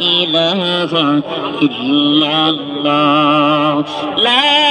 إله إلا الله لا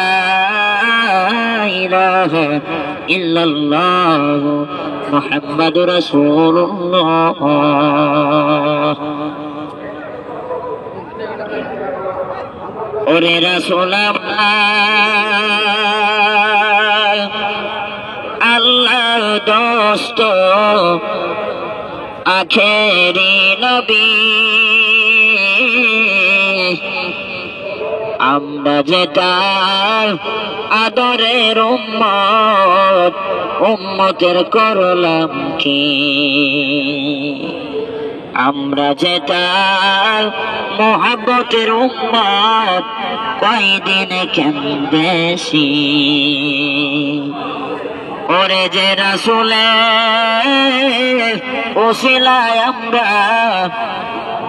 إله إلا الله لا إله إلا الله محمد رسول الله ওরে রাসূল আমার আল্লাহ দোস্ত আখেরি নবী আমরা যেটা আদরের উম্মত, উম্মতের করলাম কি? আমরা যেটা মোহাব্বতের উম্মত কয়দিন কেন্দেছি ওরে যে রাসুলে ওসিলায় আমরা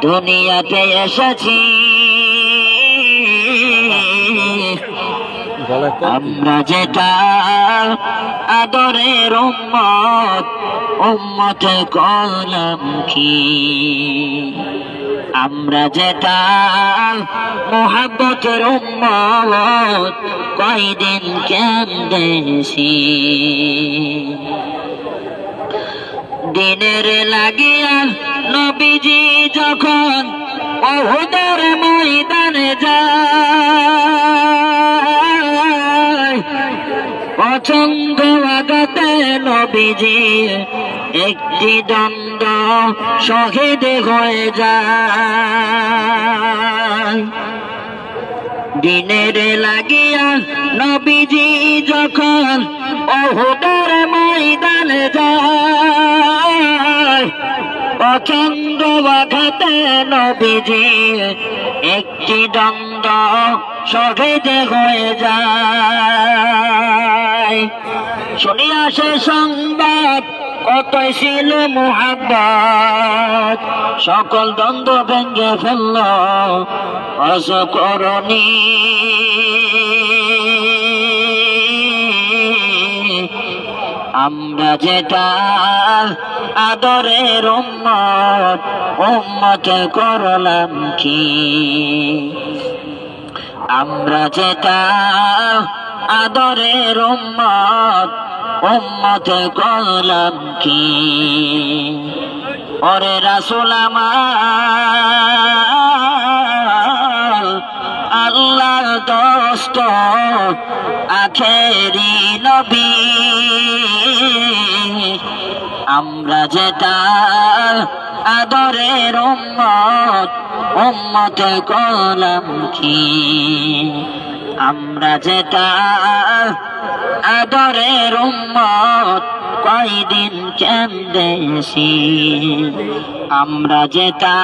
দুনিয়াতে এসেছি আমরা যেটা আদরের উম্মত আমরা যেটা মোহাব্বতের উম্মত, কয়দিন কেন্দেছি? দিনের লাগিয়া নবীজি যখন ওহুদের ময়দানে যায় পছন্দ আগাতে নবীজি, একটি দ্বন্দ্ব শহীদ হয়ে যায়। দিনের লাগিয়া নবীজি যখন ওহুদের ময়দানে যায় পছন্দ বাঘাতে নবীজি, একটি দ্বন্দ্ব শহীদ হয়ে যায়। শুনিয়া সে সংবাদ, কতই ছিল মোহাব্বত। সকল দ্বন্দ্ব ভেঙ্গে ফেলল অস করণী আমরা যেটা আদরের উম্মত উম্মত করলাম কি? আমরা যেটা আদরের উম্মত উম্মত করলাম কি? ওরে রাসুল আমার, আল্লাহর দোস্ত, আখেরি নবী। আমরা যেটা আদরের উম্মত উম্মত কলম কি? আমরা যেটা আদরের উম্মত কয়দিন কেন্দেছি আমরা যেটা